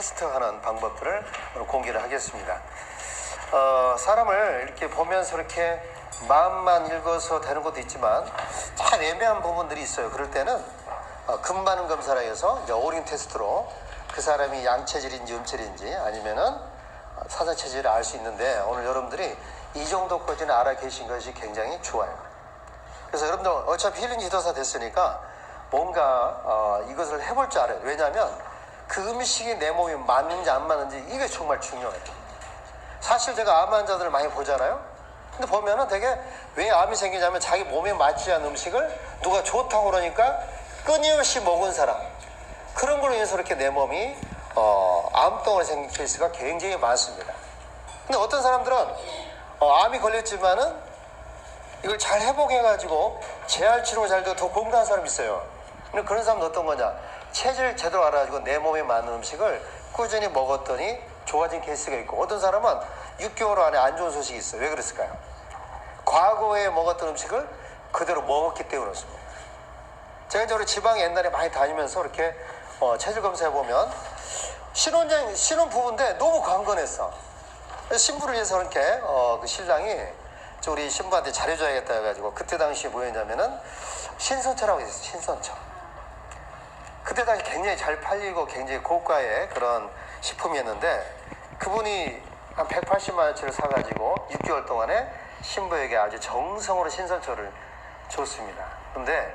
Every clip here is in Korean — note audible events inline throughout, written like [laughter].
테스트하는 방법들을 공개를 하겠습니다. 어, 사람을 이렇게 보면서 이렇게 마음만 읽어서 되는 것도 있지만 참 애매한 부분들이 있어요. 그럴 때는 어, 금반응 검사라 해서 이제 오링 테스트로 그 사람이 양체질인지 음체질인지 아니면은 어, 사자 체질을 알 수 있는데 오늘 여러분들이 이 정도까지는 알아 계신 것이 굉장히 좋아요. 그래서 여러분들 어차피 힐링 지도사 됐으니까 뭔가 어, 이것을 해볼 줄 알아요. 왜냐하면 그 음식이 내 몸에 맞는지 안 맞는지 이게 정말 중요해요. 사실 제가 암 환자들을 많이 보잖아요. 근데 보면은 되게 왜 암이 생기냐면 자기 몸에 맞지 않는 음식을 누가 좋다고 그러니까 끊임없이 먹은 사람. 그런 걸로 인해서 이렇게 내 몸이 어, 암덩어리 생긴 케이스가 굉장히 많습니다. 근데 어떤 사람들은 어, 암이 걸렸지만은 이걸 잘 회복해가지고 재활 치료가 잘 되고 더 건강한 사람이 있어요. 근데 그런 사람은 어떤 거냐? 체질을 제대로 알아가지고 내 몸에 맞는 음식을 꾸준히 먹었더니 좋아진 케이스가 있고 어떤 사람은 6개월 안에 안 좋은 소식이 있어요. 왜 그랬을까요? 과거에 먹었던 음식을 그대로 먹었기 때문에 그렇습니다. 제가 이제 우리 지방에 옛날에 많이 다니면서 이렇게 어, 체질 검사해 보면 신혼여행 신혼 부부인데 너무 강건했어. 신부를 위해서 이렇게 어, 그 신랑이 저 우리 신부한테 잘해줘야겠다 해가지고 그때 당시에 뭐였냐면은 신선초라고 있었어요. 신선초. 그때 당시 굉장히 잘 팔리고 굉장히 고가의 그런 식품이었는데 그분이 한 180만 원치를 사가지고 6개월 동안에 신부에게 아주 정성으로 신선초를 줬습니다. 근데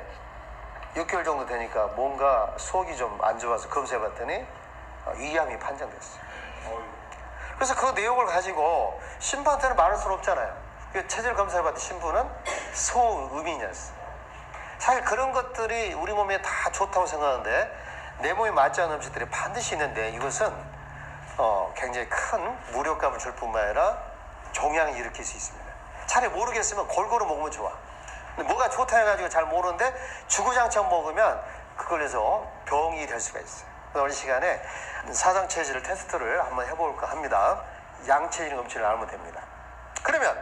6개월 정도 되니까 뭔가 속이 좀 안 좋아서 검사해봤더니 어, 위암이 판정됐어요. 그래서 그 내용을 가지고 신부한테는 말할 수는 없잖아요. 그 체질 검사해봤더니 신부는 소음이냐였어요. 사실 그런 것들이 우리 몸에 다 좋다고 생각하는데 내 몸에 맞지 않는 음식들이 반드시 있는데 이것은 어, 굉장히 큰 무력감을 줄 뿐만 아니라 종양을 일으킬 수 있습니다. 차라리 모르겠으면 골고루 먹으면 좋아. 근데 뭐가 좋다 해가지고 잘 모르는데 주구장창 먹으면 그걸 해서 병이 될 수가 있어요. 오늘 시간에 사상 체질 테스트를 한번 해볼까 합니다. 양체질 음치를 알면 됩니다. 그러면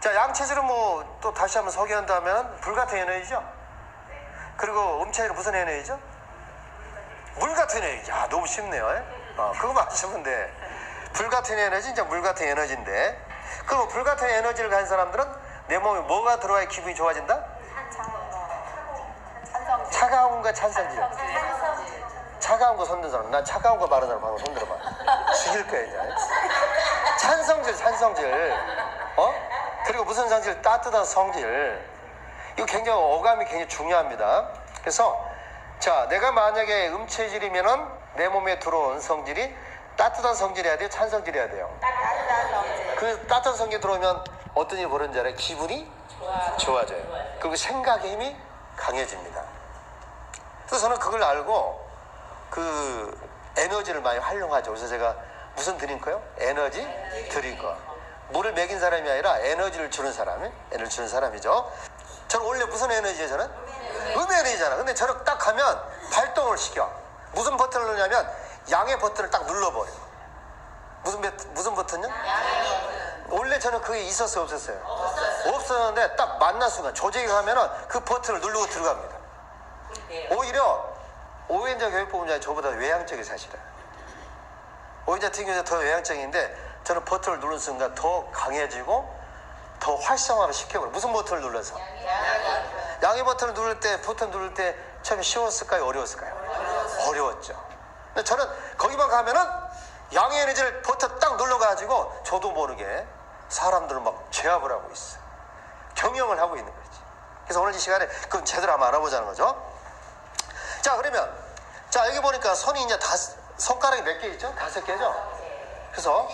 자 양체질은 뭐 또 다시 한번 소개한다면 불같은 에너지죠. 그리고 음체질은 무슨 에너지죠? 물 같은 에너지. 야 너무 쉽네요. 예? 어, 그거만 [laughs] 하시면 돼. 불 같은 에너지 이제 물 같은 에너지인데 그럼 불 같은 에너지를 가진 사람들은 내 몸에 뭐가 들어와야 기분이 좋아진다? 찬성. 차가운가 찬성질? 차가운 거 손든 사람. 난 차가운 거 바른 사람 방금 손 들어봐. 죽일 거야 이제. 찬성질, 찬성질. 어? 그리고 무슨 성질? 따뜻한 성질. 이거 굉장히 어감이 굉장히 중요합니다. 그래서 자, 내가 만약에 음체질이면은 내 몸에 들어온 성질이 따뜻한 성질이어야 돼요, 찬 성질이어야 돼요. 따뜻한 성질. 그 따뜻한 성질 들어오면 어떤 일이 벌어지는지 알아요? 기분이 좋아져요. 그리고 생각의 힘이 강해집니다. 그래서 저는 그걸 알고 그 에너지를 많이 활용하죠. 그래서 제가 무슨 드링크요? 에너지 드링크. 물을 먹인 사람이 아니라 에너지를 주는 사람이 에너지 주는 사람이죠. 저는 원래 무슨 에너지예요? 저는 음 에너지잖아. 근데 저를 딱 가면 발동을 시켜. 무슨 버튼을 누르냐면 양의 버튼을 딱 눌러버려. 무슨 버- 무슨 버튼요? 원래 저는 그게 있었어요, 없었어요? 없었는데 딱 만난 순간 조직이 가면은 그 버튼을 누르고 들어갑니다. 오히려 오해자 교육법원장이 저보다 외향적이 사실은. 같은 경우는 더 외향적인데 저는 버튼을 누른 순간 더 강해지고 더 활성화를 시켜버려. 무슨 버튼을 눌러서? 양의 버튼을 누를 때, 버튼 누를 때 처음에 쉬웠을까요? 어려웠을까요? 어려웠죠. 근데 저는 거기만 가면은 양의 에너지를 버튼 딱 눌러가지고 저도 모르게 사람들을 막 제압을 하고 있어요. 경영을 하고 있는 거지. 그래서 오늘 이 시간에 그건 제대로 한번 알아보자는 거죠. 자, 그러면 자, 여기 보니까 손이 이제 다섯, 손가락이 몇 개 있죠? 다섯 개죠? 그래서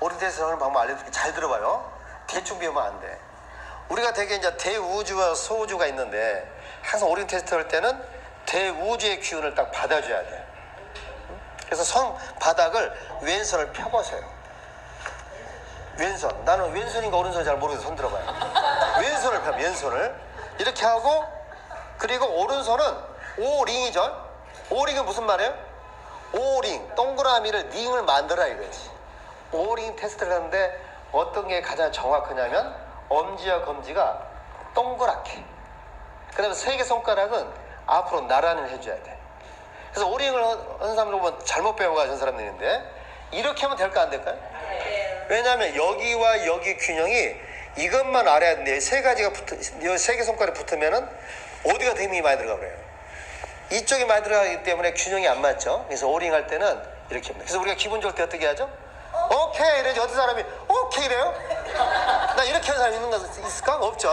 오리대에서 하는 방법 알려드릴게 잘 들어봐요. 대충 배우면 안 돼. 우리가 되게 이제 대우주와 소우주가 있는데 항상 오리 테스트 할 때는 대우주의 기운을 딱 받아줘야 돼. 그래서 손 바닥을 왼손을 펴보세요. 왼손. 나는 왼손인가 오른손인지 잘 모르겠어. 손 들어봐요. 왼손을 펴, 왼손을. 이렇게 하고, 그리고 오른손은 오링이죠. 오링은 무슨 말이에요? 오링. 동그라미를 링을 만들어라 이거지. 오링 테스트를 하는데 어떤 게 가장 정확하냐면 엄지와 검지가 동그랗게. 그 다음에 세 개 손가락은 앞으로 나란히 해줘야 돼. 그래서 오링을 하는 사람들 보면 잘못 배워가는 사람들인데 이렇게 하면 될까 안 될까요? 왜냐하면 여기와 여기 균형이 이것만 알아야 되는데 세 가지가 붙어 세개 손가락이 붙으면은 어디가 더 힘이 많이 들어가 그래요. 이쪽이 많이 들어가기 때문에 균형이 안 맞죠. 그래서 오링 할 때는 이렇게 합니다. 그래서 우리가 기분 좋을 때 어떻게 하죠? 오케이 이러지 어떤 사람이 오케이 이래요? 나 이렇게 하는 사람 있는 거 있을까? 없죠.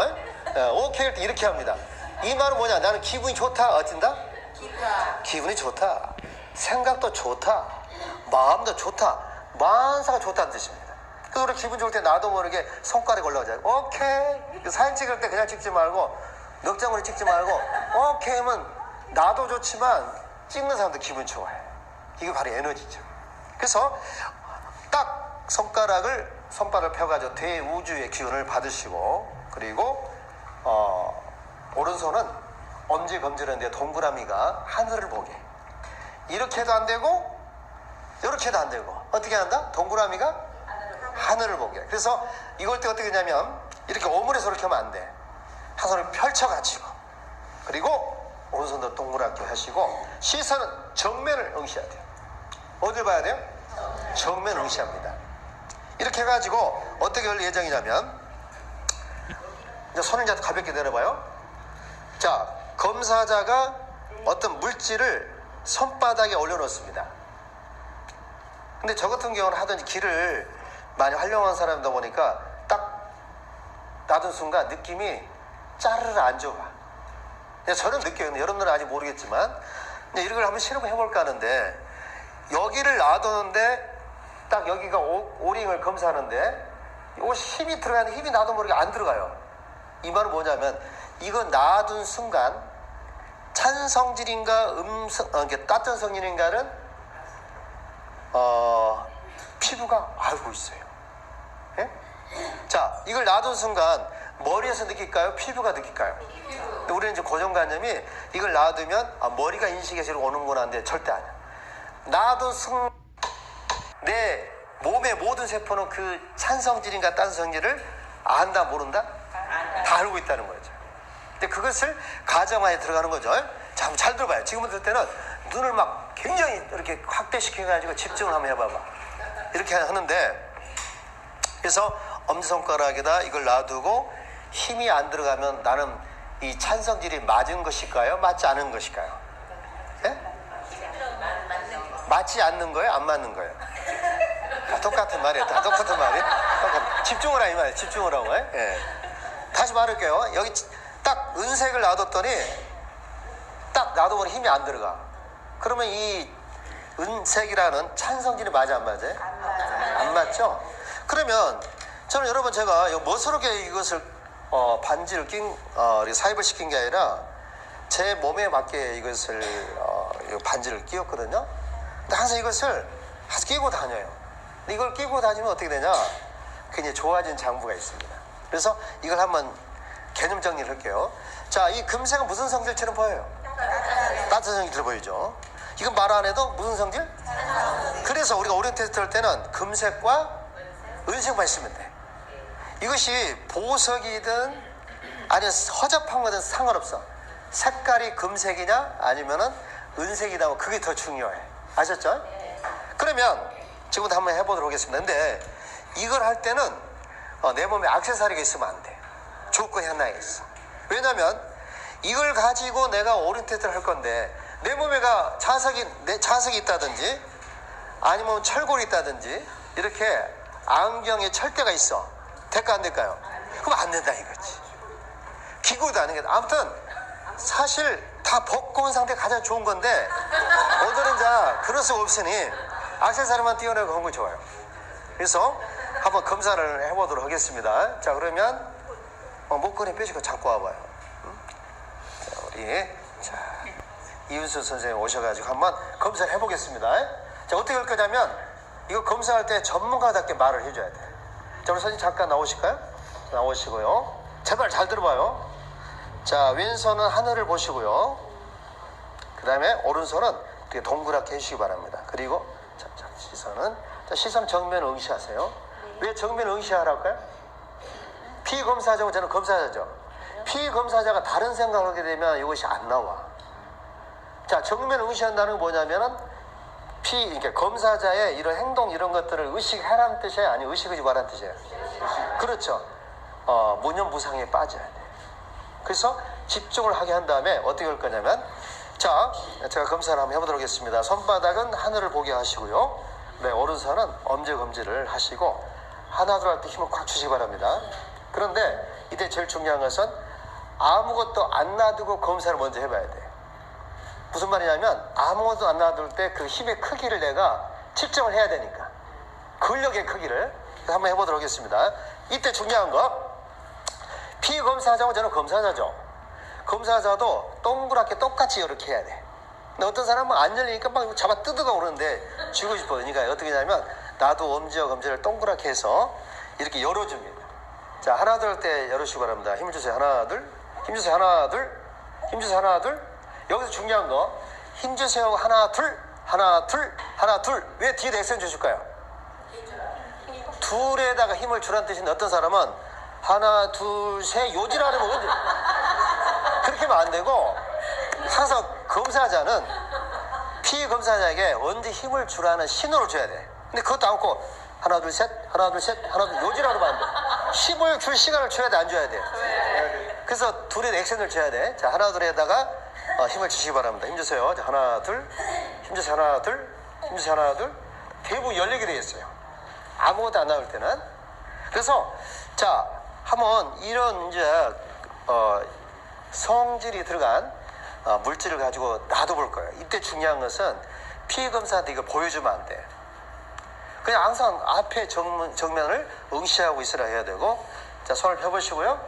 예, 오케이 할때 이렇게 합니다. 이 말은 뭐냐? 나는 기분이 좋다. 어쩐다? 기분이 좋다. 생각도 좋다. 마음도 좋다. 만사가 좋다는 뜻입니다. 그래서 기분 좋을 때 나도 모르게 손가락이 올라오잖아요. 오케이. 그 사진 찍을 때 그냥 찍지 말고 넉 장으로 찍지 말고 오케이 하면 나도 좋지만 찍는 사람도 기분 좋아해. 이게 바로 에너지죠. 그래서 딱 손가락을 손발을 펴가지고 대우주의 기운을 받으시고 그리고 어, 오른손은 엄지 검지는데 동그라미가 하늘을 보게. 이렇게 해도 안 되고 이렇게 해도 안 되고. 어떻게 한다? 동그라미가 하늘을 보게. 그래서 이걸 때 어떻게 하냐면 이렇게 오므려서 이렇게 하면 안돼 한 손을 펼쳐가지고. 그리고 오른손도 동그랗게 하시고 시선은 정면을 응시해야 돼요. 어딜 봐야 돼요? 정면 응시합니다. 이렇게 해가지고 어떻게 할 예정이냐면 이제 손을 이제 가볍게 내려봐요. 자 검사자가 어떤 물질을 손바닥에 올려놓습니다. 근데 저 같은 경우는 하든지 길을 많이 활용한 사람이다 보니까 딱 놔둔 순간 느낌이 짜르르 안 좋아. 저는 느껴요. 여러분들은 아직 모르겠지만 근데 이걸 한번 실험해 볼까 하는데 여기를 놔두는데 딱 여기가 오, 오링을 검사하는데 이 힘이 들어가는 힘이 나도 모르게 안 들어가요. 이 말은 뭐냐면 이거 놔둔 순간 찬성질인가 음성 어, 따뜻한 성질인가는 어, 피부가 알고 있어요. 예? 자 이걸 놔둔 순간 머리에서 느낄까요? 피부가 느낄까요? 우리는 이제 고정관념이 이걸 놔두면 아, 머리가 인식해서 오는구나 하는데 절대 아니야. 나도 순, 내 몸의 모든 세포는 그 찬성질인가 딴성질을 안다 모른다? 다 알고 있다는 거죠. 근데 그것을 가정하에 들어가는 거죠. 자, 잘 들어봐요. 지금부터 때는 눈을 막 굉장히 이렇게 확대시켜가지고 집중을 한번 해봐봐. 이렇게 하는데 그래서 엄지손가락에다 이걸 놔두고 힘이 안 들어가면 나는 이 찬성질이 맞은 것일까요? 맞지 않은 것일까요? 예? 맞지 않는 거예요? 안 맞는 거예요? 다 똑같은 말이에요. 다 똑같은 말이에요. 똑같은. 집중을 하이 말이에요. 집중을 하고. 예. 다시 말할게요. 여기 딱 은색을 놔뒀더니 딱 놔두면 힘이 안 들어가. 그러면 이 은색이라는 찬성질이 맞아 안 맞아요? 안 맞죠? 그러면 저는 여러분 제가 이 멋스럽게 이것을 어, 반지를 낀 어, 사입을 시킨 게 아니라 제 몸에 맞게 이것을 어, 이 반지를 끼웠거든요. 근데 항상 이것을 항상 끼고 다녀요. 이걸 끼고 다니면 어떻게 되냐? 굉장히 좋아진 장부가 있습니다. 그래서 이걸 한번 개념 정리를 할게요. 자, 이 금색은 무슨 성질처럼 보여요? 따뜻한 성질처럼 보이죠? 이건 말 안 해도 무슨 성질? 그래서 우리가 오리온 테스트 할 때는 금색과 은색만 있으면 돼. 이것이 보석이든 아니면 허접한 거든 상관없어. 색깔이 금색이냐 아니면은 은색이다 면 그게 더 중요해. 아셨죠? 그러면 지금부터 한번 해보도록 하겠습니다. 근데 이걸 할 때는 어, 내 몸에 액세서리가 있으면 안 돼. 조건이 하나 있어. 왜냐면 이걸 가지고 내가 오리엔테이트를 할 건데 내 몸에가 자석이 내 자석이 있다든지 아니면 철골이 있다든지 이렇게 안경에 철대가 있어. 될까 안 될까요? 그럼 안 된다 이거지. 기구도 아닌 게 아무튼 사실 다 벗고 온 상태 가장 좋은 건데 오늘은 자 그럴 수 없으니 액세서리만 띄워내고 하는 거 좋아요. 그래서 한번 검사를 해보도록 하겠습니다. 자 그러면 어, 목걸이 뾰지고 잡고 와봐요. 응? 자 우리 자 이윤수 선생님 오셔가지고 한번 검사를 해보겠습니다. 자 어떻게 할 거냐면 이거 검사할 때 전문가답게 말을 해줘야 돼. 자 우리 선생님 잠깐 나오실까요? 나오시고요. 제발 잘 들어봐요. 자 왼손은 하늘을 보시고요. 그 다음에 오른손은 동그랗게 해주시기 바랍니다. 그리고 자, 자, 시선은 자, 시선 정면 응시하세요. 왜 정면 응시하랄까요? 피검사자고 저는 검사자죠. 피검사자가 다른 생각을 하게 되면 이것이 안 나와. 자, 정면 응시한다는 건 뭐냐면은 피, 그러니까 검사자의 이런 행동 이런 것들을 의식하라는 뜻이에요? 아니면 의식하지 말라는 뜻이에요? 그렇죠. 어, 무념무상에 빠져야 돼. 그래서 집중을 하게 한 다음에 어떻게 할 거냐면 자, 제가 검사를 한번 해보도록 하겠습니다. 손바닥은 하늘을 보게 하시고요. 네, 오른손은 엄지 검지를 하시고 하나 둘 할 때 힘을 꽉 주시기 바랍니다. 그런데 이때 제일 중요한 것은 아무것도 안 놔두고 검사를 먼저 해봐야 돼. 무슨 말이냐면 아무것도 안 놔둘 때 그 힘의 크기를 내가 측정을 해야 되니까 근력의 크기를 한번 해보도록 하겠습니다. 이때 중요한 거 피 검사자고 저는 검사자죠. 검사자도 동그랗게 똑같이 이렇게 해야 돼. 근데 어떤 사람은 안 열리니까 막 잡아 뜯어가 오는데 쥐고 싶어. 그러니까 어떻게 하냐면 나도 엄지와 검지를 동그랗게 해서 이렇게 열어줍니다. 자 하나 둘 때 열으시기 바랍니다. 힘을 주세요. 하나 둘. 힘 주세요. 하나 둘. 힘 주세요. 하나 둘. 여기서 중요한 거 힘 주세요. 하나 둘. 하나 둘. 하나 둘. 왜 뒤에 액션 주실까요? 둘에다가 힘을 주란 뜻인데 어떤 사람은 하나 둘 셋 요지라는 건 그렇게 하면 안 되고 항상 검사자는 피검사자에게 언제 힘을 주라는 신호를 줘야 돼. 근데 그것도 않고 하나 둘 셋 하나 둘 셋 하나 둘 요지라고 하면 안 돼. 힘을 줄 시간을 줘야 돼 안 줘야 돼? 그래서 둘의 액션을 줘야 돼 자 하나 둘에다가 어, 힘을 주시기 바랍니다. 힘 주세요. 자, 하나 둘 힘 주세요. 하나 둘 힘 주세요. 하나 둘. 대부분 열리게 돼 있어요. 아무것도 안 나올 때는. 그래서 자 한번 이런 이제 어, 성질이 들어간 어, 물질을 가지고 놔둬볼 거예요. 이때 중요한 것은 피해 검사한테 이거 보여주면 안 돼. 그냥 항상 앞에 정면, 정면을 응시하고 있으라 해야 되고 자 손을 펴보시고요.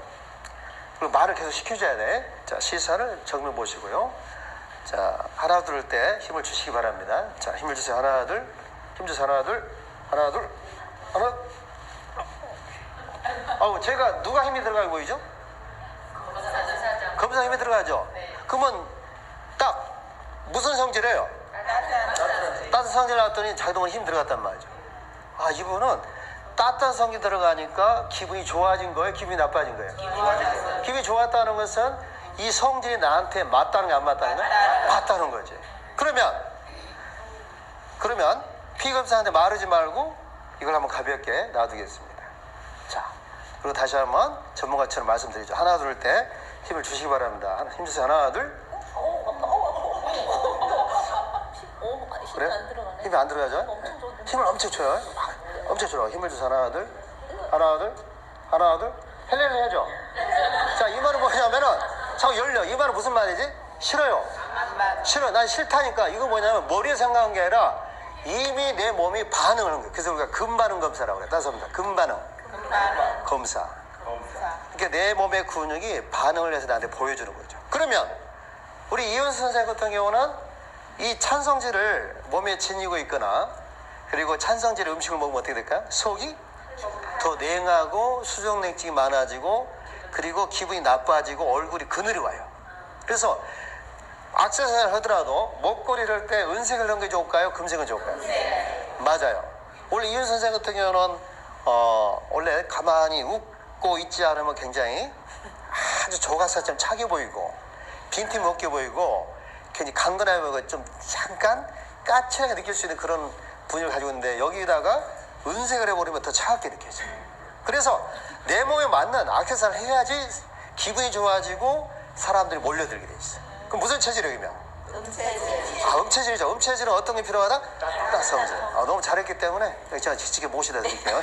그리고 말을 계속 시켜줘야 돼. 자 시선을 정면 보시고요. 자 하나 둘 때 힘을 주시기 바랍니다. 자 힘을 주세요. 하나 둘 힘 주세요. 하나 둘 하나 둘 하나 아우 제가 누가 힘이 들어가 보이죠? 검사 힘이 들어가죠? 그러면 딱 무슨 성질이에요? 따뜻한 성질 나왔더니 자동으로 힘 들어갔단 말이죠. 아 이분은 따뜻한 성질 들어가니까 기분이 좋아진 거예요? 기분이 나빠진 거예요? 기분이 좋았다는 것은 이 성질이 나한테 맞다는 게 안 맞다는 거야? 맞다는 거지. 그러면 그러면 피검사한테 말하지 말고 이걸 한번 가볍게 놔두겠습니다. 자, 그리고 다시 한번 전문가처럼 말씀드리죠. 하나 둘 때 힘을 주시기 바랍니다. 하나, 힘 주세요. 하나 둘. 그래? 힘이 안 들어가죠? 힘을 엄청 줘요. 엄청 줘요. 힘을 주세요. 하나 둘. 하나 둘. 하나 둘. 헬렐레 해야죠. 자, 이 말은 뭐냐면은 자꾸 열려. 이 말은 무슨 말이지? 싫어요. 싫어. 난 싫다니까. 이거 뭐냐면 머리에 생각한 게 아니라 이미 내 몸이 반응을 하는 거예요. 그래서 우리가 금반응 검사라고 그래. 따서 합니다. 금반응 검사. 그러니까 내 몸의 근육이 반응을 해서 나한테 보여주는 거죠. 그러면 우리 이윤수 선생 같은 경우는 이 찬성질을 몸에 지니고 있거나 그리고 찬성질 음식을 먹으면 어떻게 될까요? 속이 더 냉하고 수족냉증이 많아지고 그리고 기분이 나빠지고 얼굴이 그늘이 와요. 그래서 악세사리를 하더라도 목걸이를 할 때 은색을 넣은 게 좋을까요? 금색은 좋을까요? 맞아요. 원래 이윤 선생 같은 경우는 어, 원래 가만히 웃 고 있지 않으면 굉장히 아주 조각사처럼 차게 보이고 빈틈 없게 보이고 괜히 강건해 보이고 좀 잠깐 까칠하게 느낄 수 있는 그런 분위기를 가지고 있는데 여기다가 은색을 해버리면 더 차갑게 느껴져요. 그래서 내 몸에 맞는 악세사리를 해야지 기분이 좋아지고 사람들이 몰려들게 돼 있어요. 그럼 무슨 체질이면? 아, 음체질이죠. 음체질은 어떤 게 필요하다? 성질. 아, 너무 잘했기 때문에 제가 지치게 모시다 드릴게요.